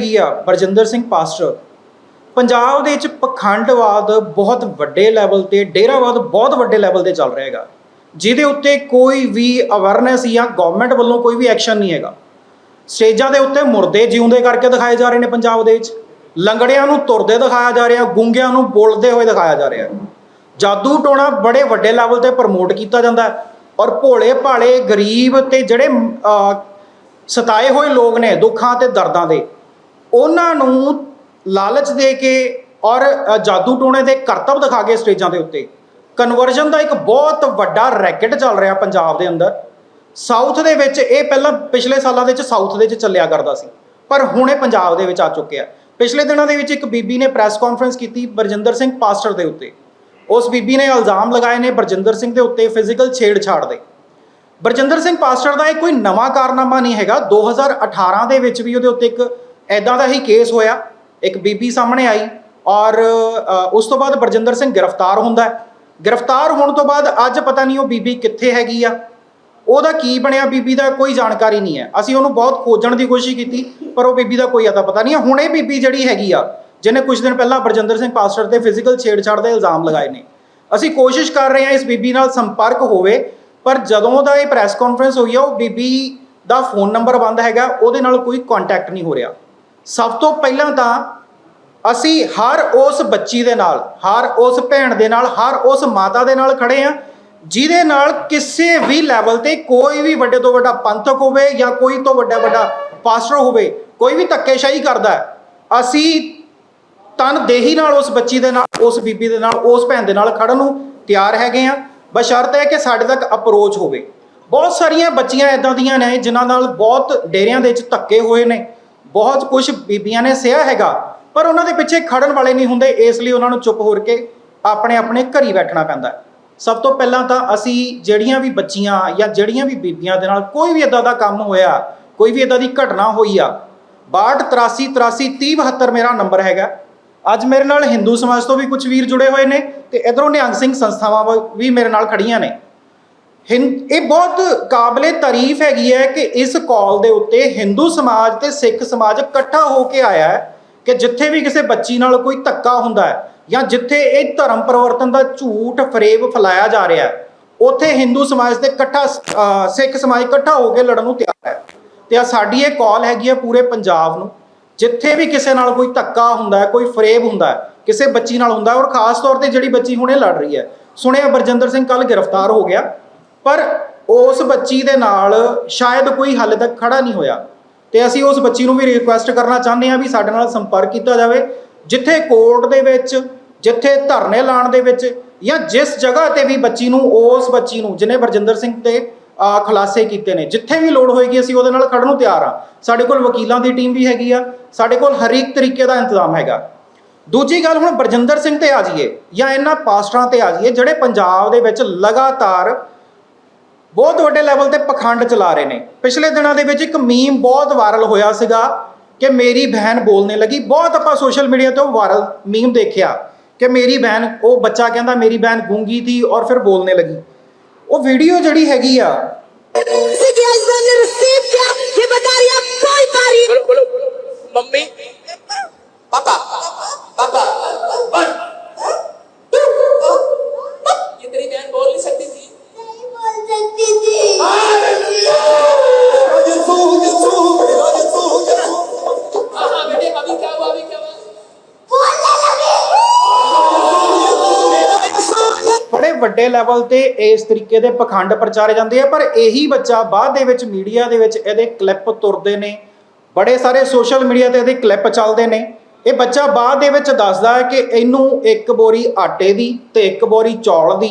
ਹੈਗੀ ਆ, ਬਰਜਿੰਦਰ ਸਿੰਘ ਪਾਸਟਰ। ਪੰਜਾਬ ਦੇ ਵਿੱਚ ਪਖੰਡਵਾਦ ਬਹੁਤ ਵੱਡੇ ਲੈਵਲ ਤੇ, ਡੇਰਾਵਾਦ ਬਹੁਤ ਵੱਡੇ ਲੈਵਲ ਤੇ ਚੱਲ ਰਿਹਾ ਹੈਗਾ। ਜਿਹਦੇ ਉੱਤੇ ਕੋਈ ਵੀ ਅਵੇਅਰਨੈਸ ਜਾਂ ਗਵਰਨਮੈਂਟ ਵੱਲੋਂ ਕੋਈ ਵੀ ਐਕਸ਼ਨ ਨਹੀਂ ਹੈਗਾ। ਸਟੇਜਾਂ ਦੇ ਉੱਤੇ ਮੁਰਦੇ ਜਿਉਂਦੇ ਕਰਕੇ ਦਿਖਾਏ ਜਾ ਰਹੇ ਨੇ ਪੰਜਾਬ ਦੇ ਵਿੱਚ। ਲੰਗੜਿਆਂ ਨੂੰ ਤੁਰਦੇ ਦਿਖਾਇਆ ਜਾ ਰਿਹਾ, ਗੁੰਗਿਆਂ ਨੂੰ ਬੋਲਦੇ ਹੋਏ ਦਿਖਾਇਆ ਜਾ ਰਿਹਾ। ਜਾਦੂ ਟੋਣਾ ਬੜੇ ਵੱਡੇ ਲੈਵਲ ਤੇ ਪ੍ਰਮੋਟ ਕੀਤਾ ਜਾਂਦਾ ਹੈ ਔਰ ਭੋਲੇ ਭਾਲੇ ਗਰੀਬ ਤੇ ਜਿਹੜੇ ਸਤਾਏ ਹੋਏ ਲੋਕ ਨੇ ਦੁੱਖਾਂ ਤੇ ਦਰਦਾਂ ਦੇ ਉਹਨਾਂ ਨੂੰ ਲਾਲਚ ਦੇ ਕੇ ਔਰ ਜਾਦੂ ਟੋਣੇ ਦੇ ਕਰਤੱਵ ਦਿਖਾ ਕੇ ਸਟੇਜਾਂ ਦੇ ਉੱਤੇ। ਕਨਵਰਜਨ ਦਾ ਇੱਕ ਬਹੁਤ ਵੱਡਾ ਰੈਕਟ ਚੱਲ ਰਿਹਾ ਪੰਜਾਬ ਦੇ ਅੰਦਰ। ਸਾਊਥ ਦੇ ਵਿੱਚ ਇਹ ਪਹਿਲਾਂ ਪਿਛਲੇ ਸਾਲਾਂ ਦੇ ਵਿੱਚ ਸਾਊਥ ਦੇ ਵਿੱਚ ਚੱਲਿਆ ਕਰਦਾ ਸੀ, ਪਰ ਹੁਣ ਇਹ ਪੰਜਾਬ ਦੇ ਵਿੱਚ ਆ ਚੁੱਕਿਆ ਪਿਛਲੇ ਦਿਨਾਂ ਦੇ ਵਿੱਚ ਇੱਕ ਬੀਬੀ ਨੇ ਪ੍ਰੈਸ ਕਾਨਫਰੰਸ ਕੀਤੀ ਬਰਜਿੰਦਰ ਸਿੰਘ ਪਾਸਟਰ ਦੇ ਉੱਤੇ। ਉਸ ਬੀਬੀ ਨੇ ਇਲਜ਼ਾਮ ਲਗਾਏ ਨੇ ਬਰਜਿੰਦਰ ਸਿੰਘ ਦੇ ਉੱਤੇ ਫਿਜ਼ੀਕਲ ਛੇੜਛਾੜ ਦੇ। ਬਰਜਿੰਦਰ ਸਿੰਘ ਪਾਸਟਰ ਦਾ ਇਹ ਕੋਈ ਨਵਾਂ ਕਾਰਨਾਮਾ ਨਹੀਂ ਹੈਗਾ। 2018 ਦੇ ਵਿੱਚ ਵੀ ਉਹਦੇ ਉੱਤੇ ਇੱਕ ਐਦਾਂ ਦਾ ਹੀ ਕੇਸ ਹੋਇਆ। ਇੱਕ ਬੀਬੀ ਸਾਹਮਣੇ ਆਈ ਔਰ ਉਸ ਤੋਂ ਬਾਅਦ ਬਰਜਿੰਦਰ ਸਿੰਘ ਗ੍ਰਿਫਤਾਰ ਹੁੰਦਾ ਹੈ। ਗ੍ਰਿਫਤਾਰ ਹੋਣ ਤੋਂ ਬਾਅਦ ਅੱਜ ਪਤਾ ਨਹੀਂ ਉਹ ਬੀਬੀ ਕਿੱਥੇ ਹੈਗੀ ਆ। ਉਹਦਾ ਕੀ ਬਣਿਆ, ਬੀਬੀ ਦਾ ਕੋਈ ਜਾਣਕਾਰੀ ਨਹੀਂ ਹੈ। ਅਸੀਂ ਉਹਨੂੰ ਬਹੁਤ ਖੋਜਣ ਦੀ ਕੋਸ਼ਿਸ਼ ਕੀਤੀ, ਪਰ ਉਹ ਬੀਬੀ ਦਾ ਕੋਈ ਅਤਾ ਪਤਾ ਨਹੀਂ ਹੈ। ਹੁਣ ਇਹ ਬੀਬੀ ਜਿਹੜੀ ਹੈਗੀ ਆ, ਜਿਹਨੇ ਕੁਝ ਦਿਨ ਪਹਿਲਾਂ ਬਰਜਿੰਦਰ ਸਿੰਘ ਪਾਸਟਰ ਤੇ ਫਿਜ਼ੀਕਲ ਛੇੜਛਾੜ ਦੇ ਇਲਜ਼ਾਮ ਲਗਾਏ ਨੇ। ਅਸੀਂ ਕੋਸ਼ਿਸ਼ ਕਰ ਰਹੇ ਹਾਂ ਇਸ ਬੀਬੀ ਨਾਲ ਸੰਪਰਕ ਹੋਵੇ, ਪਰ ਜਦੋਂ ਦਾ ਇਹ ਪ੍ਰੈਸ ਕਾਨਫਰੰਸ ਹੋਈ ਆ, ਉਹ ਬੀਬੀ ਦਾ ਫੋਨ ਨੰਬਰ ਬੰਦ ਹੈਗਾ, ਉਹਦੇ ਨਾਲ ਕੋਈ ਕੰਟੈਕਟ ਨਹੀਂ ਹੋ ਰਿਹਾ। ਸਭ ਤੋਂ ਪਹਿਲਾਂ ਤਾਂ ਅਸੀਂ ਹਰ ਉਸ ਬੱਚੀ ਦੇ ਨਾਲ, ਹਰ ਉਸ ਭੈਣ ਦੇ ਨਾਲ, ਹਰ ਉਸ ਮਾਤਾ ਦੇ ਨਾਲ ਖੜੇ ਆ ਜਿਹਦੇ ਨਾਲ ਕਿਸੇ ਵੀ ਲੈਵਲ ਤੇ ਕੋਈ ਵੀ ਵੱਡੇ ਤੋਂ ਵੱਡਾ ਪੰਥਕ ਹੋਵੇ ਜਾਂ ਕੋਈ ਤੋਂ ਵੱਡਾ ਵੱਡਾ ਪਾਸਟਰ ਹੋਵੇ, ਕੋਈ ਵੀ ਧੱਕੇਸ਼ਾਹੀ ਕਰਦਾ ਅਸੀਂ ਤਨ ਦੇਹੀ ਨਾਲ ਉਸ ਬੱਚੀ ਦੇ ਨਾਲ, ਉਸ ਬੀਬੀ ਦੇ ਨਾਲ, ਉਸ ਭੈਣ ਦੇ ਨਾਲ ਖੜਨ ਨੂੰ ਤਿਆਰ ਹੈਗੇ ਆ ਬਸ਼ਰਤ ਹੈ ਕਿ ਸਾਡੇ ਤੱਕ ਅਪਰੋਚ ਹੋਵੇ। ਬਹੁਤ ਸਾਰੀਆਂ ਬੱਚੀਆਂ ਇਦਾਂ ਦੀਆਂ ਨੇ, ਜਿਨ੍ਹਾਂ ਨਾਲ ਬਹੁਤ ਡੇਰਿਆਂ ਦੇ ਵਿੱਚ ਧੱਕੇ ਹੋਏ ਨੇ ਬਹੁਤ ਕੁਝ ਬੀਬੀਆਂ ਨੇ ਸਿਆ ਹੈਗਾ, ਪਰ ਉਹਨਾਂ ਦੇ ਪਿੱਛੇ ਖੜਨ ਵਾਲੇ ਨਹੀਂ ਹੁੰਦੇ, ਇਸ ਲਈ ਉਹਨਾਂ ਨੂੰ ਚੁੱਪ ਹੋਰ ਕੇ ਆਪਣੇ ਆਪਣੇ ਘਰੀ ਬੈਠਣਾ ਪੈਂਦਾ ਸਭ ਤੋਂ ਪਹਿਲਾਂ ਤਾਂ ਅਸੀਂ ਜਿਹੜੀਆਂ ਵੀ ਬੱਚੀਆਂ ਜਾਂ ਜਿਹੜੀਆਂ ਵੀ ਬੀਬੀਆਂ ਦੇ ਨਾਲ ਕੋਈ ਵੀ ਇਦਾਂ ਦਾ ਕੰਮ ਹੋਇਆ, ਕੋਈ ਵੀ ਇਦਾਂ ਦੀ ਘਟਨਾ ਹੋਈ ਆ 62 83 83 30 72 ਮੇਰਾ ਨੰਬਰ ਹੈਗਾ। ਅੱਜ ਮੇਰੇ ਨਾਲ ਹਿੰਦੂ ਸਮਾਜ ਤੋਂ ਵੀ ਕੁਝ ਵੀਰ ਜੁੜੇ ਹੋਏ ਨੇ ਤੇ ਇਧਰੋਂ ਨਿਹੰਗ ਸਿੰਘ ਸੰਸਥਾਵਾਂ ਵ- ਵੀ ਮੇਰੇ ਨਾਲ ਖੜੀਆਂ ਨੇ। ਇਹ ਬਹੁਤ ਕਾਬਲੇ ਤਾਰੀਫ ਹੈਗੀ ਹੈ ਕਿ ਇਸ ਕਾਲ ਦੇ ਉੱਤੇ ਹਿੰਦੂ ਸਮਾਜ ਤੇ ਸਿੱਖ ਸਮਾਜ ਇਕੱਠਾ ਹੋ ਕੇ ਆਇਆ ਹੈ ਕਿ ਜਿੱਥੇ ਵੀ ਕਿਸੇ ਬੱਚੀ ਨਾਲ ਕੋਈ ਧੱਕਾ ਹੁੰਦਾ ਹੈ ਜਾਂ ਜਿੱਥੇ ਇਹ ਧਰਮ ਪਰਿਵਰਤਨ ਦਾ ਝੂਠ ਫਰੇਬ ਫੈਲਾਇਆ ਜਾ ਰਿਹਾ ਹੈ, ਉੱਥੇ ਹਿੰਦੂ ਸਮਾਜ ਤੇ ਇਕੱਠਾ ਸਿੱਖ ਸਮਾਜ ਇਕੱਠਾ ਹੋ ਕੇ ਲੜਨ ਨੂੰ ਤਿਆਰ ਹੈ। ਤੇ ਆ ਸਾਡੀ ਇਹ ਕਾਲ ਹੈਗੀ ਹੈ ਪੂਰੇ ਪੰਜਾਬ ਨੂੰ, ਜਿੱਥੇ ਵੀ ਕਿਸੇ ਨਾਲ ਕੋਈ ਧੱਕਾ ਹੁੰਦਾ ਹੈ, ਕੋਈ ਫਰੇਬ ਹੁੰਦਾ ਹੈ, ਕਿਸੇ ਬੱਚੀ ਨਾਲ ਹੁੰਦਾ ਔਰ ਖਾਸ ਤੌਰ ਤੇ ਜਿਹੜੀ ਬੱਚੀ ਹੁਣੇ ਲੜ ਰਹੀ ਹੈ। ਸੁਣਿਆ ਬਰਜਿੰਦਰ ਸਿੰਘ ਕੱਲ ਗ੍ਰਿਫਤਾਰ ਹੋ ਗਿਆ। ਪਰ ਉਸ ਬੱਚੀ ਦੇ ਨਾਲ ਸ਼ਾਇਦ ਕੋਈ ਹਾਲੇ ਤੱਕ ਖੜਾ ਨਹੀਂ ਹੋਇਆ। ਤੇ ਅਸੀਂ ਉਸ ਬੱਚੀ ਨੂੰ ਵੀ ਰਿਕੁਐਸਟ ਕਰਨਾ ਚਾਹੁੰਦੇ ਹਾਂ ਵੀ ਸਾਡੇ ਨਾਲ ਸੰਪਰਕ ਕੀਤਾ ਜਾਵੇ। ਜਿੱਥੇ ਕੋਰਟ ਦੇ ਵਿੱਚ, ਜਿੱਥੇ ਧਰਨੇ ਲਾਣ ਦੇ ਵਿੱਚ ਜਾਂ ਜਿਸ ਜਗ੍ਹਾ ਤੇ ਵੀ ਬੱਚੀ ਨੂੰ, ਉਸ ਬੱਚੀ ਨੂੰ ਜਿਹਨੇ ਬਰਜਿੰਦਰ ਸਿੰਘ ਤੇ ਖੁਲਾਸੇ ਕੀਤੇ ਨੇ, ਜਿੱਥੇ ਵੀ ਲੋੜ ਹੋਏਗੀ ਅਸੀਂ ਉਹਦੇ ਨਾਲ ਖੜਨ ਨੂੰ ਤਿਆਰ ਆ ਸਾਡੇ ਕੋਲ ਵਕੀਲਾਂ ਦੀ ਟੀਮ ਵੀ ਹੈਗੀ ਆ, ਸਾਡੇ ਕੋਲ ਹਰ ਇੱਕ ਤਰੀਕੇ ਦਾ ਇੰਤਜ਼ਾਮ ਹੈਗਾ। ਦੂਜੀ ਗੱਲ ਹੁਣ ਬਰਜਿੰਦਰ ਸਿੰਘ ਤੇ ਆ ਜਾਈਏ ਜਾਂ ਇਹਨਾਂ ਪਾਸਟਰਾਂ ਤੇ ਆ ਜਾਈਏ ਜਿਹੜੇ ਪੰਜਾਬ ਦੇ ਵਿੱਚ ਲਗਾਤਾਰ ਬਹੁਤ ਵੱਡੇ ਲੈਵਲ ਤੇ ਪਖੰਡ ਚਲਾ ਰਹੇ ਨੇ ਪਿਛਲੇ ਦਿਨਾਂ ਦੇ ਵਿੱਚ ਇੱਕ ਮੀਮ ਬਹੁਤ ਵਾਇਰਲ ਹੋਇਆ ਸੀਗਾ ਕਿ ਮੇਰੀ ਬਹਿਨ ਬੋਲਨੇ ਲੱਗੀ ਬਹੁਤ ਆਪਾਂ ਸੋਸ਼ਲ ਮੀਡੀਆ ਤੇ ਉਹ ਵਾਇਰਲ ਮੀਮ ਦੇਖਿਆ ਕਿ ਮੇਰੀ ਬਹਿਨ ਉਹ ਬੱਚਾ ਕਹਿੰਦਾ ਮੇਰੀ ਬਹਿਨ ਗੂੰਗੀ ਥੀ ਔਰ ਫਿਰ ਬੋਲਨੇ ਲੱਗੀ ਉਹ ਵੀਡੀਓ ਜਿਹੜੀ ਹੈਗੀ ਆ City husband ने receive किया ये बता रही है कोई तारीफ बोलो बोलो बोलो मम्मी पापा पापा वन ये तेरी बहन बोल नहीं सकती थी ਬੜੇ ਵੱਡੇ ਲੈਵਲ ਤੇ ਇਸ ਤਰੀਕੇ ਦੇ ਪਖੰਡ ਪ੍ਰਚਾਰੇ ਜਾਂਦੇ ਆ, ਪਰ ਇਹੀ ਬੱਚਾ ਬਾਅਦ ਦੇ ਵਿੱਚ ਮੀਡੀਆ ਦੇ ਵਿੱਚ ਇਹਦੇ ਕਲਿੱਪ ਤੁਰਦੇ ਨੇ। ਬੜੇ ਸਾਰੇ ਸੋਸ਼ਲ ਮੀਡੀਆ ਤੇ ਇਹਦੇ ਕਲਿੱਪ ਚੱਲਦੇ ਨੇ। ਇਹ ਬੱਚਾ ਬਾਅਦ ਦੇ ਵਿੱਚ ਦੱਸਦਾ ਹੈ ਕਿ ਇਹਨੂੰ ਇੱਕ ਬੋਰੀ ਆਟੇ ਦੀ ਤੇ ਇੱਕ ਬੋਰੀ ਚੌਲ ਦੀ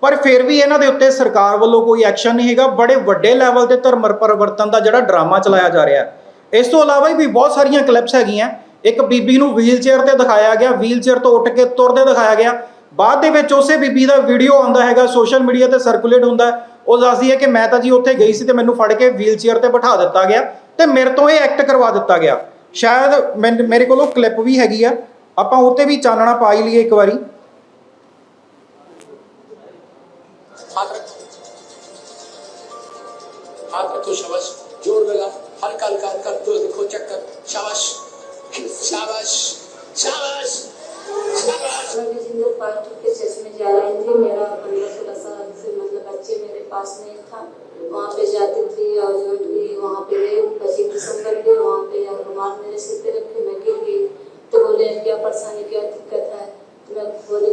ਪਰ ਫਿਰ ਵੀ ਇਹਨਾਂ ਦੇ ਉੱਤੇ ਸਰਕਾਰ ਵੱਲੋਂ ਕੋਈ ਐਕਸ਼ਨ ਨਹੀਂ ਹੈਗਾ। ਬੜੇ ਵੱਡੇ ਲੈਵਲ ਤੇ ਧਰਮ ਪਰਿਵਰਤਨ ਦਾ ਜਿਹੜਾ ਡਰਾਮਾ ਚਲਾਇਆ ਜਾ ਰਿਹਾ ਇਸ ਤੋਂ ਇਲਾਵਾ ਵੀ ਬਹੁਤ ਸਾਰੀਆਂ ਕਲਿੱਪਸ ਹੈਗੀਆਂ। ਇੱਕ ਬੀਬੀ ਨੂੰ ਵੀਲਚੇਅਰ ਤੇ ਦਿਖਾਇਆ ਗਿਆ। ਵੀਲਚੇਅਰ ਤੋਂ ਉੱਠ ਕੇ ਤੁਰਦੇ ਦਿਖਾਇਆ ਗਿਆ। ਬਾਅਦ ਦੇ ਵਿੱਚ ਉਸੇ ਬੀਬੀ ਦਾ ਵੀਡੀਓ ਆਉਂਦਾ ਹੈਗਾ। ਸੋਸ਼ਲ ਮੀਡੀਆ ਤੇ ਸਰਕੂਲੇਟ ਹੁੰਦਾ ਉਹ ਦੱਸਦੀ ਹੈ ਕਿ ਮੈਂ ਤਾਂ ਜੀ ਉੱਥੇ ਗਈ ਸੀ ਤੇ ਮੈਨੂੰ ਫੜ ਕੇ ਵੀਲਚੇਅਰ ਤੇ ਬਿਠਾ ਦਿੱਤਾ ਗਿਆ ਤੇ ਮੇਰੇ ਤੋਂ ਇਹ ਐਕਟ ਕਰਵਾ ਦਿੱਤਾ ਗਿਆ। ਸ਼ਾਇਦ ਮੈਨ- ਮੇਰੇ ਕੋਲ ਉਹ ਕਲਿੱਪ ਵੀ ਹੈਗੀ ਆ। ਆਪਾਂ ਉੱਤੇ ਵੀ ਚਾਨਣਾ ਪਾਈ ਲਈਏ ਇੱਕ ਵਾਰੀ। हाथ रखो शाबाश, ज़ोर लगा हल्का हल्का हल्का तो देखो चक्कर, शाबाश शाबाश शाबाश पार्टी के जा रही थी, मेरा पंद्रह सोलह साल से मतलब बच्चे मेरे पास नहीं था। वहाँ पे जाती थी और जो भी वहाँ पे पच्चीस दिसंबर वहाँ पे मेरे रखे मैं गिर गई। तो बोले, क्या परेशानी, क्या दिक्कत है? तो मैं बोले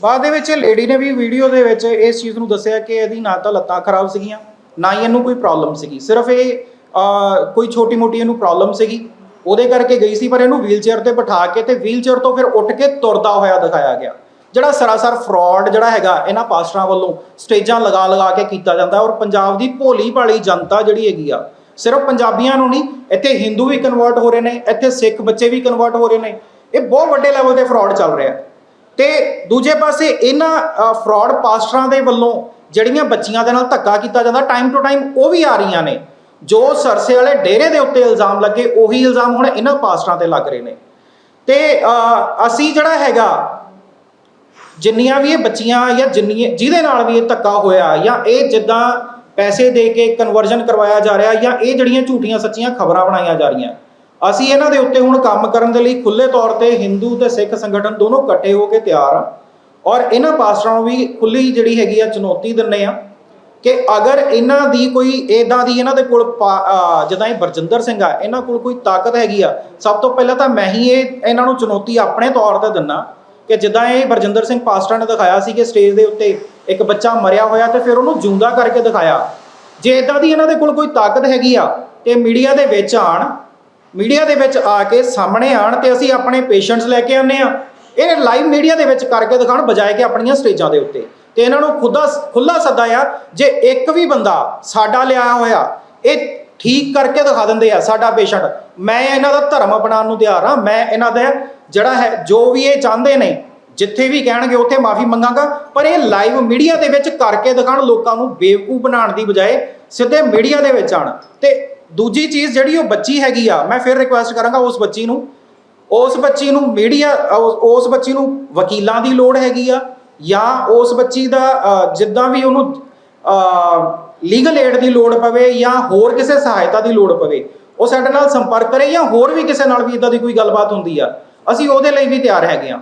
ਬਾਅਦ ਦੇ ਵਿੱਚ ਲੇਡੀ ਨੇ ਵੀ ਵੀਡੀਓ ਦੇ ਵਿੱਚ ਇਸ ਚੀਜ਼ ਨੂੰ ਦੱਸਿਆ ਕਿ ਇਹਦੀ ਨਾ ਤਾਂ ਲੱਤਾਂ ਖਰਾਬ ਸੀਗੀਆਂ, ਨਾ ਹੀ ਇਹਨੂੰ ਕੋਈ ਪ੍ਰੋਬਲਮ ਸੀਗੀ। ਸਿਰਫ ਇਹ ਕੋਈ ਛੋਟੀ-ਮੋਟੀ ਇਹਨੂੰ ਪ੍ਰੋਬਲਮ ਸੀਗੀ। ਉਹਦੇ ਕਰਕੇ ਗਈ ਸੀ, ਪਰ ਇਹਨੂੰ ਵੀਲਚੇਅਰ ਤੇ ਬਿਠਾ ਕੇ ਤੇ ਵੀਲਚੇਅਰ ਤੋਂ ਫਿਰ ਉੱਠ ਕੇ ਤੁਰਦਾ ਹੋਇਆ ਦਿਖਾਇਆ ਗਿਆ। ਜਿਹੜਾ ਸਰਾਸਰ ਫਰਾਡ ਜਿਹੜਾ ਹੈਗਾ, ਇਹਨਾਂ ਪਾਸਟਰਾਂ ਵੱਲੋਂ ਸਟੇਜਾਂ ਲਗਾ ਲਗਾ ਕੇ ਕੀਤਾ ਜਾਂਦਾ ਔਰ ਪੰਜਾਬ ਦੀ ਭੋਲੀ ਭਾਲੀ ਜਨਤਾ ਜਿਹੜੀ ਹੈਗੀ ਆ, ਸਿਰਫ ਪੰਜਾਬੀਆਂ ਨੂੰ ਨਹੀਂ, ਇੱਥੇ ਹਿੰਦੂ ਵੀ ਕਨਵਰਟ ਹੋ ਰਹੇ ਨੇ, ਇੱਥੇ ਸਿੱਖ ਬੱਚੇ ਵੀ ਕਨਵਰਟ ਹੋ ਰਹੇ ਨੇ। ਇਹ ਬਹੁਤ ਵੱਡੇ ਲੈਵਲ ਤੇ ਫਰਾਡ ਚੱਲ ਰਿਹਾ। ਹੈ ਤੇ ਦੂਜੇ ਪਾਸੇ ਇਹਨਾਂ ਫਰਾਡ ਪਾਸਟਰਾਂ ਦੇ ਵੱਲੋਂ ਜਿਹੜੀਆਂ ਬੱਚੀਆਂ ਦੇ ਨਾਲ ਧੱਕਾ ਕੀਤਾ ਜਾਂਦਾ ਟਾਈਮ ਟੂ ਟਾਈਮ ਉਹ ਵੀ ਆ ਰਹੀਆਂ ਨੇ। ਜੋ ਸਰਸੇ ਵਾਲੇ ਡੇਰੇ ਦੇ ਉੱਤੇ ਇਲਜ਼ਾਮ ਲੱਗੇ, ਉਹੀ ਇਲਜ਼ਾਮ ਹੁਣ ਇਹਨਾਂ ਪਾਸਟਰਾਂ ਤੇ ਲੱਗ ਰਹੇ ਨੇ। ਤੇ ਅਸੀਂ ਜਿਹੜਾ ਹੈਗਾ, ਜਿੰਨੀਆਂ ਵੀ ਇਹ ਬੱਚੀਆਂ ਜਾਂ ਜਿੰਨੀ ਜਿਹਦੇ ਨਾਲ ਵੀ ਇਹ ਧੱਕਾ ਹੋਇਆ ਜਾਂ ਇਹ ਜਿੱਦਾਂ ਪੈਸੇ ਦੇ ਕੇ ਕਨਵਰਜਨ ਕਰਵਾਇਆ ਜਾ ਰਿਹਾ ਜਾਂ ਇਹ ਜਿਹੜੀਆਂ ਝੂਠੀਆਂ ਸੱਚੀਆਂ ਖਬਰਾਂ ਬਣਾਈਆਂ ਜਾ ਰਹੀਆਂ ਅਸੀਂ ਇਹਨਾਂ ਦੇ ਉੱਤੇ ਹੁਣ ਕੰਮ ਕਰਨ ਦੇ ਲਈ ਖੁੱਲੇ ਤੌਰ ਤੇ ਹਿੰਦੂ ਤੇ ਸਿੱਖ ਸੰਗਠਨ ਦੋਨੋਂ ਇਕੱਠੇ ਹੋ ਕੇ ਤਿਆਰ ਆ। ਔਰ ਇਹਨਾਂ ਪਾਸਟਰਾਂ ਨੂੰ ਵੀ ਖੁੱਲੀ ਜਿਹੜੀ ਹੈਗੀ ਆ ਚੁਣੌਤੀ ਦਿੰਨੇ ਆ ਕਿ ਅਗਰ ਇਹਨਾਂ ਦੀ ਕੋਈ ਇਦਾਂ ਦੀ ਇਹਨਾਂ ਦੇ ਕੋਲ ਪਾ- ਜਿੱਦਾਂ ਇਹ ਬਰਜਿੰਦਰ ਸਿੰਘ ਆ, ਇਹਨਾਂ ਕੋਲ ਕੋਈ ਤਾਕਤ ਹੈਗੀ ਆ, ਸਭ ਤੋਂ ਪਹਿਲਾਂ ਤਾਂ ਮੈਂ ਹੀ ਇਹ ਇਹਨਾਂ ਨੂੰ ਚੁਣੌਤੀ ਆਪਣੇ ਤੌਰ ਤੇ ਦਿੰਨਾ ਕਿ ਜਿੱਦਾਂ ਇਹ ਬਰਜਿੰਦਰ ਸਿੰਘ ਪਾਸਟਰ ਨੇ ਦਿਖਾਇਆ ਸੀ ਕਿ ਸਟੇਜ ਦੇ ਉੱਤੇ ਇੱਕ ਬੱਚਾ ਮਰਿਆ ਹੋਇਆ ਤੇ ਫਿਰ ਉਹਨੂੰ ਜਿਉਂਦਾ ਕਰਕੇ ਦਿਖਾਇਆ। ਜੇ ਇਦਾਂ ਦੀ ਇਹਨਾਂ ਦੇ ਕੋਲ ਕੋਈ ਤਾਕਤ ਹੈਗੀ ਆ ਤੇ ਮੀਡੀਆ ਦੇ ਵਿੱਚ ਆਣ ਮੀਡੀਆ ਦੇ ਵਿੱਚ ਆ ਕੇ ਸਾਹਮਣੇ ਆਣ ਤੇ ਅਸੀਂ ਆਪਣੇ ਪੇਸ਼ੈਂਟਸ ਲੈ ਕੇ ਆਉਂਦੇ ਆ ਇਹ ਲਾਈਵ ਮੀਡੀਆ ਦੇ ਵਿੱਚ ਕਰਕੇ ਦਿਖਾਉਣ ਬਜਾਏ ਕਿ ਆਪਣੀਆਂ ਸਟੇਜਾਂ ਦੇ ਉੱਤੇ। ਤੇ ਇਹਨਾਂ ਨੂੰ ਖੁਦਾ ਖੁੱਲਾ ਸੱਦਾ ਆ, ਜੇ ਇੱਕ ਵੀ ਬੰਦਾ ਸਾਡਾ ਲਿਆ ਹੋਇਆ, ਇਹ ਠੀਕ ਕਰਕੇ ਦਿਖਾ ਦਿੰਦੇ ਆ ਸਾਡਾ ਪੇਸ਼ੈਂਟ। ਮੈਂ ਇਹਨਾਂ ਦਾ ਧਰਮ ਅਪਣਾਉਣ ਨੂੰ ਤਿਆਰ ਹਾਂ। ਮੈਂ ਇਹਨਾਂ ਦਾ ਜਿਹੜਾ ਹੈ, ਜੋ ਵੀ ਇਹ ਚਾਹੁੰਦੇ ਨੇ, ਜਿੱਥੇ ਵੀ ਕਹਿਣਗੇ ਉੱਥੇ ਮਾਫੀ ਮੰਗਾਂਗਾ। ਪਰ ਇਹ ਲਾਈਵ ਮੀਡੀਆ ਦੇ ਵਿੱਚ ਕਰਕੇ ਦਿਖਾਉਣ ਲੋਕਾਂ ਨੂੰ ਬੇਵਕੂਫ ਬਣਾਉਣ ਦੀ ਬਜਾਏ ਸਿੱਧੇ ਮੀਡੀਆ ਦੇ ਵਿੱਚ ਆਣ ਤੇ ਦੂਜੀ ਚੀਜ਼ ਜਿਹੜੀ ਉਹ ਬੱਚੀ ਹੈਗੀ ਆ, ਮੈਂ ਫਿਰ ਰਿਕੁਐਸਟ ਕਰਾਂਗਾ ਉਸ ਬੱਚੀ ਨੂੰ। ਉਸ ਬੱਚੀ ਨੂੰ ਮੀਡੀਆ ਉਸ- ਬੱਚੀ ਨੂੰ ਵਕੀਲਾਂ ਦੀ ਲੋੜ ਹੈਗੀ ਆ, ਜਾਂ ਉਸ ਬੱਚੀ ਦਾ ਜਿੱਦਾਂ ਵੀ ਉਹਨੂੰ ਲੀਗਲ ਏਡ ਦੀ ਲੋੜ ਪਵੇ ਜਾਂ ਹੋਰ ਕਿਸੇ ਸਹਾਇਤਾ ਦੀ ਲੋੜ ਪਵੇ, ਉਹ ਸਾਡੇ ਨਾਲ ਸੰਪਰਕ ਕਰੇ ਜਾਂ ਹੋਰ ਵੀ ਕਿਸੇ ਨਾਲ ਵੀ ਇਦਾਂ ਦੀ ਕੋਈ ਗੱਲਬਾਤ ਹੁੰਦੀ ਆ, ਅਸੀਂ ਉਹਦੇ ਲਈ ਵੀ ਤਿਆਰ ਹੈਗੇ ਆ।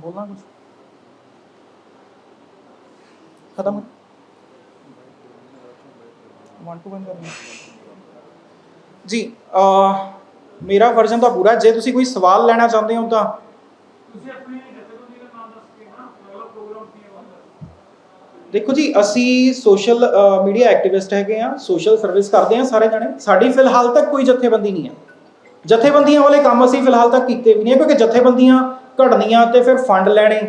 ਬੋਲਣਾ ਕੁਝ ਖਤਮ ਵਨ ਟੂ ਵਨ ਕਰਨਾ ਜੀ ਅਹ ਮੇਰਾ ਵਰਜ਼ਨ ਤਾਂ ਪੂਰਾ ਜੇ ਤੁਸੀਂ ਕੋਈ ਸਵਾਲ ਲੈਣਾ ਚਾਹੁੰਦੇ ਹੋ ਤਾਂ। ਦੇਖੋ ਜੀ ਅਸੀਂ ਸੋਸ਼ਲ ਮੀਡੀਆ ਐਕਟਿਵਿਸਟ ਹੈਗੇ ਆ ਸੋਸ਼ਲ ਸਰਵਿਸ ਕਰਦੇ ਆ ਸਾਰੇ ਜਣੇ। ਸਾਡੀ ਫਿਲਹਾਲ ਤੱਕ ਕੋਈ ਜਥੇਬੰਦੀ ਨਹੀਂ ਹੈ। ਜਥੇਬੰਦੀਆਂ ਵਾਲੇ ਕੰਮ ਅਸੀਂ ਫਿਲਹਾਲ ਤੱਕ ਕੀਤੇ ਵੀ ਨਹੀਂ ਕਿਉਂਕਿ ਜਥੇਬੰਦੀਆਂ ਘੜਨੀਆਂ ਤੇ ਫਿਰ ਫੰਡ ਲੈਣੇ।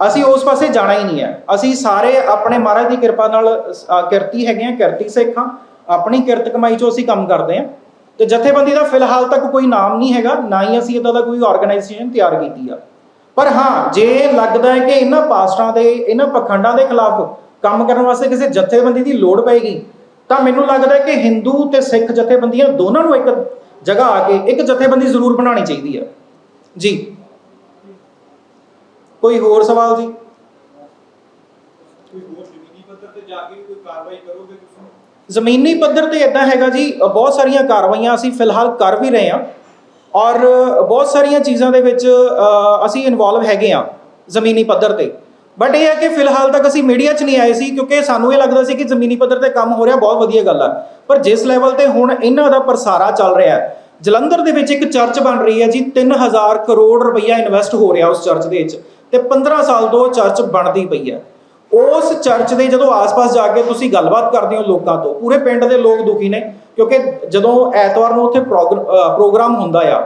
ਅਸੀਂ ਉਸ ਪਾਸੇ ਜਾਣਾ ਹੀ ਨਹੀਂ ਹੈ। ਅਸੀਂ ਸਾਰੇ ਆਪਣੇ ਮਹਾਰਾਜ ਦੀ ਕਿਰਪਾ ਨਾਲ ਕਿਰਤੀ ਹੈਗੇ ਆ ਕਿਰਤੀ ਸਿੱਖ ਹਾਂ। ਆਪਣੀ ਕਿਰਤ ਕਮਾਈ ਚੋਂ ਅਸੀਂ ਕੰਮ ਕਰਦੇ ਆ ਤੇ ਜਥੇਬੰਦੀ ਦਾ ਫਿਲਹਾਲ ਤੱਕ ਕੋਈ ਨਾਮ ਨਹੀਂ ਹੈਗਾ, ਨਾ ਹੀ ਅਸੀਂ ਇਦਾਂ ਦਾ ਕੋਈ ਆਰਗੇਨਾਈਜੇਸ਼ਨ ਤਿਆਰ ਕੀਤੀ ਆ। ਪਰ ਹਾਂ, ਜੇ ਲੱਗਦਾ ਹੈ ਕਿ ਇਹਨਾਂ ਪਾਸਟਾਂ ਦੇ, ਇਹਨਾਂ ਪਖੰਡਾਂ ਦੇ ਖਿਲਾਫ ਕੰਮ ਕਰਨ ਵਾਸਤੇ ਕਿਸੇ ਜਥੇਬੰਦੀ ਦੀ ਲੋੜ ਪਏਗੀ, ਤਾਂ ਮੈਨੂੰ ਲੱਗਦਾ ਹੈ ਕਿ ਹਿੰਦੂ ਤੇ ਸਿੱਖ ਜਥੇਬੰਦੀਆਂ ਦੋਨਾਂ ਨੂੰ ਇੱਕ ਜਗ੍ਹਾ ਆ ਕੇ ਇੱਕ ਜਥੇਬੰਦੀ ਜ਼ਰੂਰ ਬਣਾਉਣੀ ਚਾਹੀਦੀ ਹੈ ਜੀ। ਕੋਈ ਹੋਰ ਸਵਾਲ ਜੀ? ਕੋਈ ਹੋਰ ਜ਼ਮੀਨੀ ਪੱਧਰ ਤੇ ਜਾ ਕੇ ਵੀ ਕੋਈ ਕਾਰਵਾਈ ਕਰੋਗੇ ਤੁਸੀਂ? ਜ਼ਮੀਨੀ ਪੱਧਰ ਤੇ ਇਦਾਂ ਹੈਗਾ ਜੀ ਬਹੁਤ ਸਾਰੀਆਂ ਕਾਰਵਾਈਆਂ ਅਸੀਂ ਫਿਲਹਾਲ ਕਰ ਵੀ ਰਹੇ ਹਾਂ ਔਰ ਬਹੁਤ ਸਾਰੀਆਂ ਚੀਜ਼ਾਂ ਦੇ ਵਿੱਚ ਅਸੀਂ ਇਨਵੋਲਵ ਹੈਗੇ ਹਾਂ ਜ਼ਮੀਨੀ ਪੱਧਰ ਤੇ। ਬਟ ਇਹ ਹੈ ਕਿ ਫਿਲਹਾਲ ਤੱਕ ਅਸੀਂ ਮੀਡੀਆ 'ਚ ਨਹੀਂ ਆਏ ਸੀ ਕਿਉਂਕਿ ਸਾਨੂੰ ਇਹ ਲੱਗਦਾ ਸੀ ਕਿ ਜ਼ਮੀਨੀ ਪੱਧਰ ਤੇ ਕੰਮ ਹੋ ਰਿਹਾ ਬਹੁਤ ਵਧੀਆ ਗੱਲ ਆ। ਪਰ ਜਿਸ ਲੈਵਲ ਤੇ ਹੁਣ ਇਹਨਾਂ ਦਾ ਪ੍ਰਸਾਰਾ ਚੱਲ ਰਿਹਾ ਹੈ ਜਲੰਧਰ ਦੇ ਵਿੱਚ ਇੱਕ ਚਰਚ ਬਣ ਰਹੀ ਹੈ ਜੀ 3000 ਕਰੋੜ ਰੁਪਈਆ ਇਨਵੈਸਟ ਹੋ ਰਿਹਾ ਉਸ ਚਰਚ ਦੇ ਵਿੱਚ। ਤੇ 15 ਸਾਲ ਤੋਂ ਉਹ ਚਰਚ ਬਣਦੀ ਪਈ ਹੈ। ਉਸ ਚਰਚ ਦੇ ਜਦੋਂ ਆਸ-ਪਾਸ ਜਾ ਕੇ ਤੁਸੀਂ ਗੱਲਬਾਤ ਕਰਦੇ ਹੋ ਲੋਕਾਂ ਤੋਂ, ਪੂਰੇ ਪਿੰਡ ਦੇ ਲੋਕ ਦੁਖੀ ਨੇ, ਕਿਉਂਕਿ ਜਦੋਂ ਐਤਵਾਰ ਨੂੰ ਉੱਥੇ ਪ੍ਰੋਗਰ- ਪ੍ਰੋਗਰਾਮ ਹੁੰਦਾ ਆ,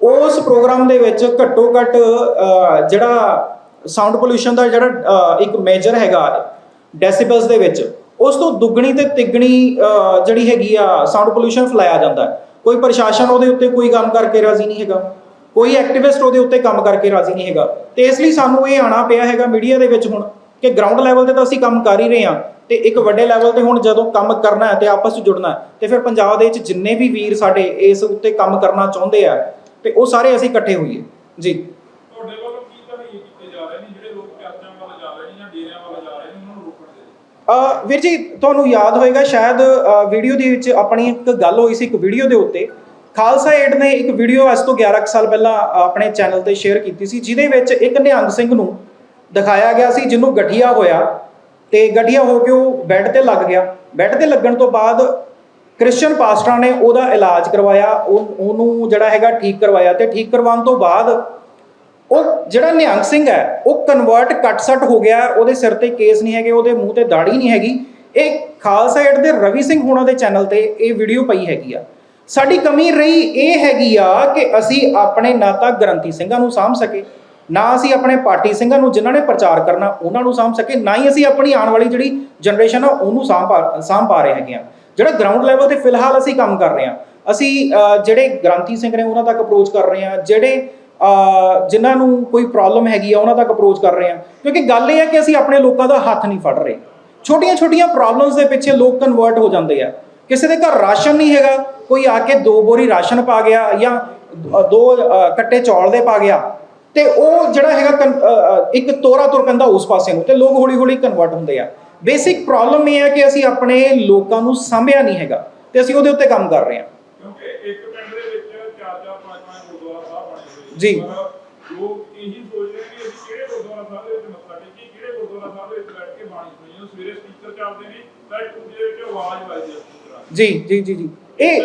ਉਸ ਪ੍ਰੋਗਰਾਮ ਦੇ ਵਿੱਚ ਘੱਟੋ ਘੱਟ ਜਿਹੜਾ ਸਾਊਂਡ ਪੋਲੂਸ਼ਨ ਦਾ ਜਿਹੜਾ ਇੱਕ ਮੇਜਰ ਹੈਗਾ, ਡੈਸੀਬਲਸ ਦੇ ਵਿੱਚ, ਉਸ ਤੋਂ ਦੁੱਗਣੀ ਤੇ ਤਿੱਗਣੀ ਜਿਹੜੀ ਹੈਗੀ ਆ ਸਾਊਂਡ ਪੋਲੂਸ਼ਨ ਫੈਲਾਇਆ ਜਾਂਦਾ। ਕੋਈ ਪ੍ਰਸ਼ਾਸਨ ਉਹਦੇ ਉੱਤੇ ਕੋਈ ਕੰਮ ਕਰਕੇ ਰਾਜ਼ੀ ਨਹੀਂ ਹੈਗਾ। ਕੋਈ ਐਕਟਿਵਿਸਟ ਉਹਦੇ ਉੱਤੇ ਕੰਮ ਕਰਕੇ ਰਾਜ਼ੀ ਨਹੀਂ ਹੈਗਾ। ਤੇ ਇਸ ਲਈ ਸਾਨੂੰ ਇਹ ਆਣਾ ਪਿਆ ਹੈਗਾ ਮੀਡੀਆ ਦੇ ਵਿੱਚ ਹੁਣ ਕਿ ਗਰਾਊਂਡ ਲੈਵਲ ਤੇ ਤਾਂ ਅਸੀਂ ਕੰਮ ਕਰ ਹੀ ਰਹੇ ਹਾਂ ਤੇ ਇੱਕ ਵੱਡੇ ਲੈਵਲ ਤੇ ਹੁਣ ਜਦੋਂ ਕੰਮ ਕਰਨਾ ਹੈ ਤੇ ਆਪਸ ਵਿੱਚ ਜੁੜਨਾ ਹੈ ਤੇ ਫਿਰ ਪੰਜਾਬ ਦੇ ਵਿੱਚ ਜਿੰਨੇ ਵੀ ਵੀਰ ਸਾਡੇ ਇਸ ਉੱਤੇ ਕੰਮ ਕਰਨਾ ਚਾਹੁੰਦੇ ਆ ਤੇ ਉਹ ਸਾਰੇ ਅਸੀਂ ਇਕੱਠੇ ਹੋਈਏ। ਜੀ। ਤੁਹਾਡੇ ਵੱਲੋਂ ਕੀ ਤਹਈਏ ਕੀਤੇ ਜਾ ਰਹੇ ਨੇ? ਜਿਹੜੇ ਲੋਕ ਚਰਚਾਂ ਵੱਲ ਜਾ ਰਹੇ ਨੇ ਜਾਂ ਡੇਰਿਆਂ ਵੱਲ ਜਾ ਰਹੇ ਨੇ ਉਹਨਾਂ ਨੂੰ ਰੋਕਣ ਦੇ ਲਈ। ਅ ਵੀਰ ਜੀ ਤੁਹਾਨੂੰ ਯਾਦ ਹੋਏਗਾ ਸ਼ਾਇਦ ਵੀਡੀਓ ਦੇ ਵਿੱਚ ਆਪਣੀ ਇੱਕ ਗੱਲ ਹੋਈ ਸੀ ਇੱਕ ਵੀਡੀਓ ਦੇ ਉੱਤੇ। ਖਾਲਸਾ ਏਡ ਨੇ ਇੱਕ ਵੀਡੀਓ ਅੱਜ ਤੋਂ 11 ਕੁ ਸਾਲ ਪਹਿਲਾਂ ਆਪਣੇ ਚੈਨਲ ਤੇ ਸ਼ੇਅਰ ਕੀਤੀ ਸੀ, ਜਿਹਦੇ ਵਿੱਚ ਇੱਕ ਨਿਹੰਗ ਸਿੰਘ ਨੂੰ ਦਿਖਾਇਆ ਗਿਆ ਸੀ, ਜਿਹਨੂੰ ਗਠੀਆ ਹੋਇਆ। ਤੇ ਗਠੀਆ ਹੋ ਕੇ ਉਹ ਬੈੱਡ ਤੇ ਲੱਗ ਗਿਆ। ਬੈੱਡ ਤੇ ਲੱਗਣ ਤੋਂ ਬਾਅਦ ਕ੍ਰਿਸਚੀਅਨ ਪਾਸਟਰਾਂ ਨੇ ਉਹਦਾ ਇਲਾਜ ਕਰਵਾਇਆ, ਉਹ, ਉਹਨੂੰ ਜਿਹੜਾ ਹੈਗਾ ਠੀਕ ਕਰਵਾਇਆ ਤੇ ਠੀਕ ਕਰਵਾਉਣ ਤੋਂ ਬਾਅਦ ਉਹ ਜਿਹੜਾ ਨਿਹੰਗ ਸਿੰਘ ਹੈ, ਉਹ ਕਨਵਰਟ ਕੱਟ ਸੱਟ ਹੋ ਗਿਆ। ਉਹਦੇ ਸਿਰ ਤੇ ਕੇਸ ਨਹੀਂ ਹੈਗੇ, ਉਹਦੇ ਮੂੰਹ ਤੇ ਦਾੜੀ ਨਹੀਂ ਹੈਗੀ। ਇਹ ਖਾਲਸਾ ਏਡ ਦੇ ਰਵੀ ਸਿੰਘ ਹੋਣਾ ਦੇ ਚੈਨਲ ਤੇ ਇਹ ਵੀਡੀਓ ਪਈ ਹੈਗੀ ਆ। ਸਾਡੀ ਕਮੀ ਰਹੀ ਇਹ ਹੈਗੀ ਆ ਕਿ ਅਸੀਂ ਆਪਣੇ ਨਾ ਤਾਂ ਗ੍ਰੰਥੀ ਸਿੰਘਾਂ ਨੂੰ ਸਾਂਭ ਸਕੇ ਨਾ ਅਸੀਂ ਆਪਣੇ ਪਾਰਟੀ ਸਿੰਘਾਂ ਨੂੰ ਜਿਨ੍ਹਾਂ ਨੇ ਪ੍ਰਚਾਰ ਕਰਨਾ ਉਹਨਾਂ ਨੂੰ ਸਾਂਭ ਸਕੇ ਨਾ ਹੀ ਅਸੀਂ ਆਪਣੀ ਆਉਣ ਵਾਲੀ ਜਿਹੜੀ ਜਨਰੇਸ਼ਨ ਆ ਉਹਨੂੰ ਸਾਂਭ ਪਾ- ਸਾਂਭ ਪਾ ਰਹੇ ਹੈਗੇ ਆ। ਜਿਹੜਾ ਗਰਾਊਂਡ ਲੈਵਲ ਤੇ ਫਿਲਹਾਲ ਅਸੀਂ ਕੰਮ ਕਰ ਰਹੇ ਹਾਂ ਅਸੀਂ ਜਿਹੜੇ ਗ੍ਰਾਂਤੀ ਸਿੰਘ ਨੇ ਉਹਨਾਂ ਤੱਕ ਅਪਰੋਚ ਕਰ ਰਹੇ ਹਾਂ ਜਿਹੜੇ ਅਹ, ਜਿਨ੍ਹਾਂ ਨੂੰ ਕੋਈ ਪ੍ਰੋਬਲਮ ਹੈਗੀ ਆ ਉਹਨਾਂ ਤੱਕ ਅਪਰੋਚ ਕਰ ਰਹੇ ਹਾਂ ਕਿਉਂਕਿ ਗੱਲ ਇਹ ਹੈ ਕਿ ਅਸੀਂ ਆਪਣੇ ਲੋਕਾਂ ਦਾ ਹੱਥ ਨਹੀਂ ਫੜ ਰਹੇ। ਛੋਟੀਆਂ-ਛੋਟੀਆਂ ਪ੍ਰੋਬਲਮਸ ਦੇ ਪਿੱਛੇ ਲੋਕ ਕਨਵਰਟ ਹੋ ਜਾਂਦੇ ਆ। ਕਿਸੇ ਦੇ ਘਰ ਰਾਸ਼ਨ ਨਹੀਂ ਹੈਗਾ ਕੋਈ ਆ ਕੇ ਦੋ ਬੋਰੀ ਰਾਸ਼ਨ ਪਾ ਗਿਆ ਜਾਂ ਦੋ ਕੱਟੇ ਚੌਲ ਦੇ ਪਾ ਗਿਆ ਤੇ ਉਹ ਜਿਹੜਾ ਹੈਗਾ ਇੱਕ ਤੋਰਾ ਤੁਰ ਪੈਂਦਾ ਉਸ ਪਾਸੇ ਨੂੰ ਤੇ ਲੋਕ ਹੌਲੀ-ਹੌਲੀ ਕਨਵਰਟ ਹੁੰਦੇ ਆ ਬੇਸਿਕ ਪ੍ਰੋਬਲਮ ਇਹ ਹੈ ਕਿ ਅਸੀਂ ਆਪਣੇ ਲੋਕਾਂ ਨੂੰ ਸਾਂਭਿਆ ਨਹੀਂ ਹੈਗਾ ਤੇ ਅਸੀਂ ਉਹਦੇ ਉੱਤੇ ਕੰਮ ਕਰ ਰਹੇ ਹਾਂ ਕਿਉਂਕਿ ਇੱਕ ਪਿੰਡ ਦੇ ਵਿੱਚ ਚਾਰ ਚਾਰ ਪੰਜ ਪੰਜ ਗੁਰਦੁਆਰਾ ਸਾਹਿਬ ਬਣੇ ਹੋਏ ਨੇ। ਜੀ। ਪਰ ਲੋਕ ਇਹੀ ਸੋਚਦੇ ਨੇ ਕਿ ਅਸੀਂ ਕਿਹੜੇ ਗੁਰਦੁਆਰਾ ਸਾਹਿਬ ਦੇ ਵਿੱਚ ਮੱਥਾ ਟੇਕੀਏ ਕਿਹੜੇ ਗੁਰਦੁਆਰਾ ਸਾਹਿਬ ਦੇ ਵਿੱਚ ਬੈਠ ਕੇ ਬਾਣੀ ਸੁਣੀਏ ਜਦੋਂ ਸਵੇਰੇ ਸਪੀਕਰ ਚੱਲਦੇ ਨੇ ਤਾਂ ਇੱਕ ਦੂਜੇ ਵਿੱਚ ਆਵਾਜ਼ ਵੱਜਦੀ ਹੈ ਜੀ ਜੀ ਜੀ ਜੀ। ਇਹ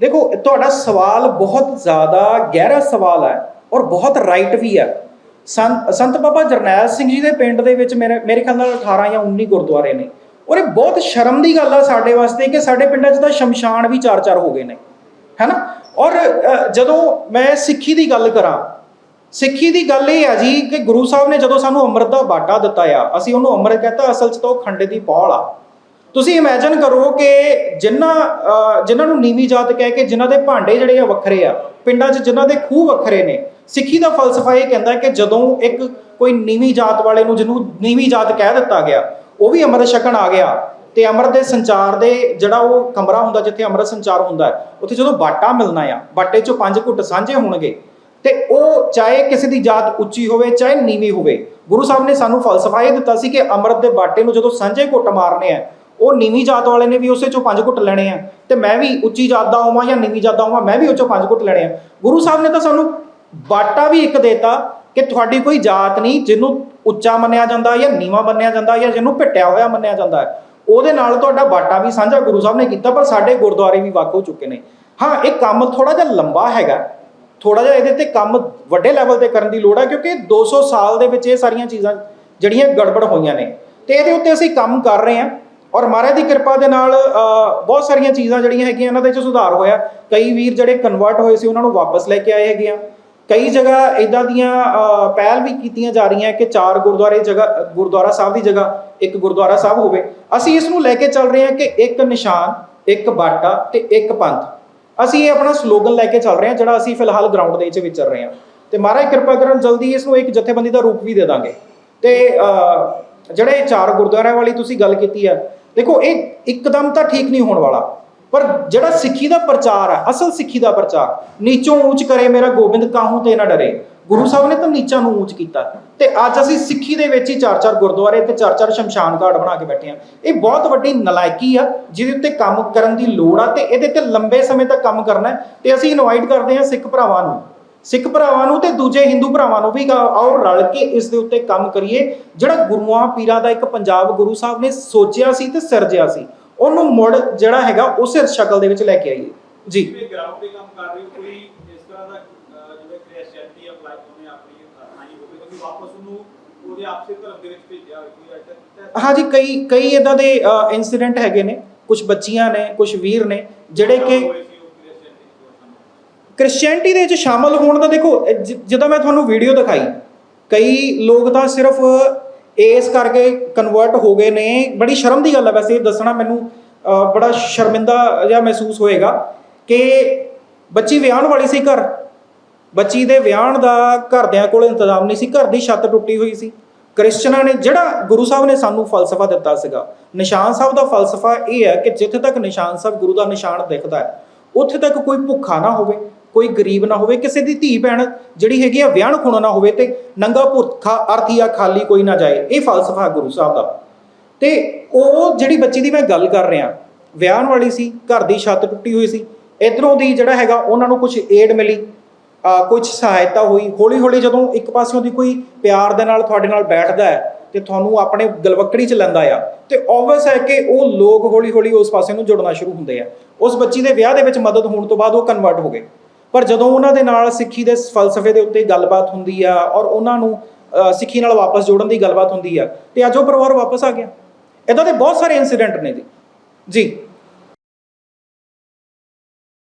ਦੇਖੋ ਤੁਹਾਡਾ ਸਵਾਲ ਬਹੁਤ ਜ਼ਿਆਦਾ ਗਹਿਰਾ ਸਵਾਲ ਹੈ ਔਰ ਬਹੁਤ ਰਾਈਟ ਵੀ ਹੈ। ਸੰਤ ਬਾਬਾ ਜਰਨੈਲ ਸਿੰਘ ਜੀ ਦੇ ਪਿੰਡ ਦੇ ਵਿੱਚ ਮੇਰੇ ਮੇਰੇ ਖਿਆਲ ਨਾਲ 18 ਜਾਂ 19 ਗੁਰਦੁਆਰੇ ਨੇ। ਔਰ ਇਹ ਬਹੁਤ ਸ਼ਰਮ ਦੀ ਗੱਲ ਆ ਸਾਡੇ ਵਾਸਤੇ ਕਿ ਸਾਡੇ ਪਿੰਡਾਂ 'ਚ ਤਾਂ ਸ਼ਮਸ਼ਾਨ ਵੀ ਚਾਰ ਚਾਰ ਹੋ ਗਏ ਨੇ। ਹੈਨਾ? ਔਰ ਜਦੋਂ ਮੈਂ ਸਿੱਖੀ ਦੀ ਗੱਲ ਕਰਾਂ ਸਿੱਖੀ ਦੀ ਗੱਲ ਇਹ ਆ ਜੀ ਕਿ ਗੁਰੂ ਸਾਹਿਬ ਨੇ ਜਦੋਂ ਸਾਨੂੰ ਅੰਮ੍ਰਿਤ ਦਾ ਬਾਟਾ ਦਿੱਤਾ ਆ ਅਸੀਂ ਉਹਨੂੰ ਅੰਮ੍ਰਿਤ ਕਹਤਾ ਅਸਲ 'ਚ ਤਾਂ ਉਹ ਖੰਡ ਦੀ ਪੌਲ ਆ। ਤੁਸੀਂ ਇਮੇਜਿਨ ਕਰੋ ਕਿ ਜਿਨ੍ਹਾਂ ਅਹ, ਜਿਨ੍ਹਾਂ ਨੂੰ ਨੀਵੀਂ ਜਾਤ ਕਹਿ ਕੇ ਜਿਨ੍ਹਾਂ ਦੇ ਭਾਂਡੇ ਜਿਹੜੇ ਆ ਵੱਖਰੇ ਆ ਪਿੰਡਾਂ 'ਚ ਜਿਨ੍ਹਾਂ ਦੇ ਖੂਹ ਵੱਖਰੇ ਨੇ ਸਿੱਖੀ ਦਾ ਫਲਸਫਾ ਇਹ ਕਹਿੰਦਾ ਕਿ ਜਦੋਂ ਇੱਕ ਕੋਈ ਨੀਵੀਂ ਜਾਤ ਵਾਲੇ ਨੂੰ ਜਿਹਨੂੰ ਨੀਵੀਂ ਜਾਤ ਕਹਿ ਦਿੱਤਾ ਗਿਆ ਉਹ ਵੀ ਅੰਮ੍ਰਿਤ ਛਕਣ ਆ ਗਿਆ ਤੇ ਅੰਮ੍ਰਿਤ ਦੇ ਸੰਚਾਰ ਦੇ ਜਿਹੜਾ ਉਹ ਕਮਰਾ ਹੁੰਦਾ ਜਿੱਥੇ ਅੰਮ੍ਰਿਤ ਸੰਚਾਰ ਹੁੰਦਾ ਉੱਥੇ ਜਦੋਂ ਬਾਟਾ ਮਿਲਣਾ ਆ ਬਾਟੇ 'ਚੋਂ ਪੰਜ ਘੁੱਟ ਸਾਂਝੇ ਹੋਣਗੇ ਤੇ ਉਹ ਚਾਹੇ ਕਿਸੇ ਦੀ ਜਾਤ ਉੱਚੀ ਹੋਵੇ, ਚਾਹੇ ਨੀਵੀਂ ਹੋਵੇ, ਗੁਰੂ ਸਾਹਿਬ ਨੇ ਸਾਨੂੰ ਫਲਸਫਾ ਇਹ ਦਿੱਤਾ ਸੀ ਕਿ ਅੰਮ੍ਰਿਤ ਦੇ ਬਾਟੇ ਨੂੰ ਜਦੋਂ ਸਾਂਝੇ ਘੁੱਟ ਮਾਰਨੇ ਆ, ਉਹ ਨੀਵੀਂ ਜਾਤ ਵਾਲੇ ਨੇ ਵੀ ਉਸੇ ਚੋਂ ਪੰਜ ਘੁੱਟ ਲੈਣੇ ਆ, ਤੇ ਮੈਂ ਵੀ ਉੱਚੀ ਜਾਤ ਦਾ ਹੋਵਾਂ ਜਾਂ ਨੀਵੀਂ ਜਾਤ ਦਾ ਹੋਵਾਂ, ਮੈਂ ਵੀ ਉਹ ਚੋਂ ਪੰਜ ਘੁੱਟ ਲੈਣੇ ਆ। ਗੁਰੂ ਸਾਹਿਬ ਨੇ ਤਾਂ ਸਾਨੂੰ ਬਾਟਾ ਵੀ ਇੱਕ ਦੇਤਾ ਕਿ ਤੁਹਾਡੀ ਕੋਈ ਜਾਤ ਨਹੀਂ ਜਿਹਨੂੰ ਉੱਚਾ ਮੰਨਿਆ ਜਾਂਦਾ ਜਾਂ ਨੀਵਾਂ ਮੰਨਿਆ ਜਾਂਦਾ ਜਾਂ ਜਿਹਨੂੰ ਭਿੱਟਿਆ ਹੋਇਆ ਮੰਨਿਆ ਜਾਂਦਾ ਹੈ। ਉਹਦੇ ਨਾਲ ਤੁਹਾਡਾ ਬਾਟਾ ਵੀ ਸਾਂਝਾ ਗੁਰੂ ਸਾਹਿਬ ਨੇ ਕੀਤਾ, ਪਰ ਸਾਡੇ ਗੁਰਦੁਆਰੇ ਵੀ ਵੱਖ ਹੋ ਚੁੱਕੇ ਨੇ। ਹਾਂ, ਇਹ ਕੰਮ ਥੋੜਾ ਜਿਹਾ ਲੰਬਾ ਹੈਗਾ। ਥੋੜਾ ਜਿਹਾ ਇਹਦੇ ਤੇ ਕੰਮ ਵੱਡੇ ਲੈਵਲ ਤੇ ਕਰਨ ਦੀ ਲੋੜ ਹੈ ਕਿਉਂਕਿ 200 ਸਾਲ ਦੇ ਵਿੱਚ ਇਹ ਸਾਰੀਆਂ ਚੀਜ਼ਾਂ ਜਿਹੜੀਆਂ ਗੜਬੜ ਹੋਈਆਂ ਨੇ। ਤੇ ਇਹਦੇ ਉੱਤੇ ਅਸੀਂ ਕੰਮ ਕਰ ਰਹੇ ਹਾਂ ਔਰ ਮਹਾਰਾਜ ਦੀ ਕਿਰਪਾ ਦੇ ਨਾਲ ਬਹੁਤ ਸਾਰੀਆਂ ਚੀਜ਼ਾਂ ਜਿਹੜੀਆਂ ਹੈਗੀਆਂ ਇਹਨਾਂ ਦੇ ਵਿੱਚ ਸੁਧਾਰ ਹੋਇਆ। ਕਈ ਵੀਰ ਜਿਹੜੇ ਕਨਵਰਟ ਹੋਏ ਸੀ, ਉਹਨਾਂ ਨੂੰ ਵਾਪਸ ਲੈ ਕੇ ਆਏ ਹੈਗੇ ਆ। ਕਈ ਜਗ੍ਹਾ ਇਦਾਂ ਦੀਆਂ ਪਹਿਲ ਵੀ ਕੀਤੀਆਂ ਜਾ ਰਹੀਆਂ ਕਿ ਚਾਰ ਗੁਰਦੁਆਰੇ ਜਗ੍ਹਾ, ਗੁਰਦੁਆਰਾ ਸਾਹਿਬ ਦੀ ਜਗ੍ਹਾ, ਇੱਕ ਗੁਰਦੁਆਰਾ ਸਾਹਿਬ ਹੋਵੇ। ਅਸੀਂ ਇਸ ਨੂੰ ਲੈ ਕੇ ਚੱਲ ਰਹੇ ਹਾਂ ਕਿ ਇੱਕ ਨਿਸ਼ਾਨ, ਇੱਕ ਬਾਟਾ ਤੇ ਇੱਕ ਪੰਥ। ਅਸੀਂ ਇਹ ਆਪਣਾ ਸਲੋਗਨ ਲੈ ਕੇ ਚੱਲ ਰਹੇ ਹਾਂ, ਜਿਹੜਾ ਅਸੀਂ ਫਿਲਹਾਲ ਗਰਾਊਂਡ ਦੇ ਵਿੱਚ ਵਿਚਰ ਰਹੇ ਹਾਂ। ਤੇ ਮਹਾਰਾਜ ਕਿਰਪਾ ਕਰਨ, ਜਲਦੀ ਇਸ ਨੂੰ ਇੱਕ ਜਥੇਬੰਦੀ ਦਾ ਰੂਪ ਵੀ ਦੇ ਦਾਂਗੇ। ਤੇ ਜਿਹੜੇ ਚਾਰ ਗੁਰਦੁਆਰਿਆਂ ਵਾਲੀ ਤੁਸੀਂ ਗੱਲ ਕੀਤੀ ਆ ਦੇਖੋ, ਇਹ ਇੱਕਦਮ ਤਾਂ ਠੀਕ ਨਹੀਂ ਹੋਣ ਵਾਲਾ। ਪਰ ਜਿਹੜਾ ਸਿੱਖੀ ਦਾ ਪ੍ਰਚਾਰ ਹੈ, ਅਸਲ ਸਿੱਖੀ ਦਾ ਪ੍ਰਚਾਰ, ਨੀਚੋਂ ਉੱਚ ਕਰੇ ਮੇਰਾ ਗੋਬਿੰਦ ਕਾਹੂ ਤੇ ਨਾ ਡਰੇ। ਗੁਰੂ ਸਾਹਿਬ ਨੇ ਤਾਂ ਨੀਚਾਂ ਨੂੰ ਉੱਚ ਕੀਤਾ। ਤੇ ਅੱਜ ਅਸੀਂ ਸਿੱਖੀ ਦੇ ਵਿੱਚ ਹੀ ਚਾਰ ਚਾਰ ਗੁਰਦੁਆਰੇ ਤੇ ਚਾਰ ਚਾਰ ਸ਼ਮਸ਼ਾਨ ਘਾਟ ਬਣਾ ਕੇ ਬੈਠੇ ਆ ਇਹ ਬਹੁਤ ਵੱਡੀ ਨਲਾਇਕੀ ਆ, ਜਿਹਦੇ ਉੱਤੇ ਕੰਮ ਕਰਨ ਦੀ ਲੋੜ ਆ ਤੇ ਇਹਦੇ ਤੇ ਲੰਬੇ ਸਮੇਂ ਤੱਕ ਕੰਮ ਕਰਨਾ ਤੇ ਅਸੀਂ ਇਨਵਾਈਟ ਕਰਦੇ ਹਾਂ ਸਿੱਖ ਭਰਾਵਾਂ ਨੂੰ। ਸਿੱਖ ਭਰਾਵਾਂ ਨੂੰ ਤੇ ਦੂਜੇ ਹਿੰਦੂ ਭਰਾਵਾਂ ਨੂੰ ਵੀ ਆਓ ਰਲ ਕੇ ਇਸ ਦੇ ਉੱਤੇ ਕੰਮ ਕਰੀਏ। ਜਿਹੜਾ ਗੁਰੂਆਂ ਪੀਰਾਂ ਦਾ ਇੱਕ ਪੰਜਾਬ ਗੁਰੂ ਸਾਹਿਬ ਨੇ ਸੋਚਿਆ ਸੀ ਤੇ ਸਿਰਜਿਆ ਸੀ। ਉਹਨੂੰ ਮੁੜ ਜਿਹੜਾ ਹੈਗਾ ਉਸੇ ਸ਼ਕਲ ਦੇ ਵਿੱਚ ਲੈ ਕੇ ਆਈਏ। ਜੀ। ਗਰਾਊਂਡ ਤੇ ਕੰਮ ਕਰ ਰਹੇ ਕੋਈ ਇਸ ਤਰ੍ਹਾਂ ਦਾ ਅਹ, ਜਿਵੇਂ ਕ੍ਰਿਸਚੀਅਨਟੀ ਅਪਲਾਈ ਉਹਨੇ ਆਪਣੀ ਅਹ, ਆਈ ਹੋਵੇ ਤੁਸੀਂ ਵਾਪਸ ਉਹਨੂੰ ਉਹਦੇ ਆਪਸੇ ਧਰਮ ਦੇ ਵਿੱਚ ਭੇਜਿਆ ਹੋਵੇ? ਹਾਂਜੀ ਕਈ ਕਈ ਇਦਾਂ ਦੇ ਇਨਸੀਡੈਂਟ ਹੈਗੇ ਨੇ ਕੁਝ ਬੱਚੀਆਂ ਨੇ ਕੁਝ ਵੀਰ ਨੇ ਜਿਹੜੇ ਕਿ। ਕ੍ਰਿਸਚੀਅਨਟੀ ਦੇ ਵਿੱਚ ਸ਼ਾਮਲ ਹੋਣ ਦਾ ਦੇਖੋ ਜਿੱਦਾਂ ਮੈਂ ਤੁਹਾਨੂੰ ਵੀਡੀਓ ਦਿਖਾਈ ਕਈ ਲੋਕ ਤਾਂ ਸਿਰਫ ਇਸ ਕਰਕੇ ਕਨਵਰਟ ਹੋ ਗਏ ਨੇ ਬੜੀ ਸ਼ਰਮ ਦੀ ਗੱਲ ਹੈ ਵੈਸੇ ਇਹ ਦੱਸਣਾ ਮੈਨੂੰ ਬੜਾ ਸ਼ਰਮਿੰਦਾ ਜਿਹਾ ਮਹਿਸੂਸ ਹੋਏਗਾ ਕਿ ਬੱਚੀ ਵਿਆਹਣ ਵਾਲੀ ਸੀ ਘਰ ਬੱਚੀ ਦੇ ਵਿਆਹਣ ਦਾ ਘਰਦਿਆਂ ਕੋਲ ਇੰਤਜ਼ਾਮ ਨਹੀਂ ਸੀ, ਘਰ ਦੀ ਛੱਤ ਟੁੱਟੀ ਹੋਈ ਸੀ। ਕ੍ਰਿਸਚਨਾਂ ਨੇ ਜਿਹੜਾ ਗੁਰੂ ਸਾਹਿਬ ਨੇ ਸਾਨੂੰ ਫਲਸਫਾ ਦਿੱਤਾ ਸੀਗਾ, ਨਿਸ਼ਾਨ ਸਾਹਿਬ ਦਾ ਫਲਸਫਾ ਇਹ ਹੈ ਕਿ ਜਿੱਥੇ ਤੱਕ ਨਿਸ਼ਾਨ ਸਾਹਿਬ ਗੁਰੂ ਦਾ ਨਿਸ਼ਾਨ ਦਿਖਦਾ ਹੈ, ਉੱਥੇ ਤੱਕ ਕੋਈ ਭੁੱਖਾ ਨਾ ਹੋਵੇ, ਕੋਈ ਗਰੀਬ ਨਾ ਹੋਵੇ, ਕਿਸੇ ਦੀ ਧੀ ਭੈਣ ਜਿਹੜੀ ਹੈਗੀ ਆ ਵਿਆਹਣ ਖੁਣਾ ਨਾ ਹੋਵੇ ਤੇ ਨੰਗਾ ਭੁੱਖਾ ਅਰਥੀਆ ਖਾਲੀ ਕੋਈ ਨਾ ਜਾਏ, ਇਹ ਫਲਸਫਾ ਗੁਰੂ ਸਾਹਿਬ ਦਾ। ਤੇ ਉਹ ਜਿਹੜੀ ਬੱਚੀ ਦੀ ਮੈਂ ਗੱਲ ਕਰ ਰਿਹਾ, ਵਿਆਹਣ ਵਾਲੀ ਸੀ, ਘਰ ਦੀ ਛੱਤ ਟੁੱਟੀ ਹੋਈ ਸੀ, ਇਧਰੋਂ ਦੀ ਜਿਹੜਾ ਹੈਗਾ ਉਹਨਾਂ ਨੂੰ ਕੁਝ ਏਡ ਮਿਲੀ ਕੁਝ ਸਹਾਇਤਾ ਹੋਈ। ਹੌਲੀ ਹੌਲੀ ਜਦੋਂ ਇੱਕ ਪਾਸਿਓਂ ਦੀ ਕੋਈ ਪਿਆਰ ਦੇ ਨਾਲ ਤੁਹਾਡੇ ਨਾਲ ਬੈਠਦਾ ਹੈ ਤੇ ਤੁਹਾਨੂੰ ਆਪਣੇ ਗਲਵੱਕੜੀ ਚ ਲੈਂਦਾ ਆ, ਤੇ ਓਬਵੀਅਸ ਹੈ ਕਿ ਉਹ ਲੋਕ ਹੌਲੀ ਹੌਲੀ ਉਸ ਪਾਸੇ ਨੂੰ ਜੁੜਨਾ ਸ਼ੁਰੂ ਹੁੰਦੇ ਆ। ਉਸ ਬੱਚੀ ਦੇ ਵਿਆਹ ਦੇ ਵਿੱਚ ਮਦਦ ਹੋਣ ਤੋਂ ਬਾਅਦ ਉਹ ਕਨਵਰਟ ਹੋ ਗਏ। ਪਰ ਜਦੋਂ ਉਹਨਾਂ ਦੇ ਨਾਲ ਸਿੱਖੀ ਦੇ ਫਲਸਫੇ ਦੇ ਉੱਤੇ ਗੱਲਬਾਤ ਹੁੰਦੀ ਆ ਔਰ ਉਹਨਾਂ ਨੂੰ ਸਿੱਖੀ ਨਾਲ ਵਾਪਸ ਜੋੜਨ ਦੀ ਗੱਲਬਾਤ ਹੁੰਦੀ ਆ, ਤੇ ਅੱਜ ਉਹ ਪਰਿਵਾਰ ਵਾਪਸ ਆ ਗਿਆ। ਇਦਾਂ ਦੇ ਬਹੁਤ ਸਾਰੇ ਇਨਸੀਡੈਂਟ ਨੇ ਜੀ। ਜੀ।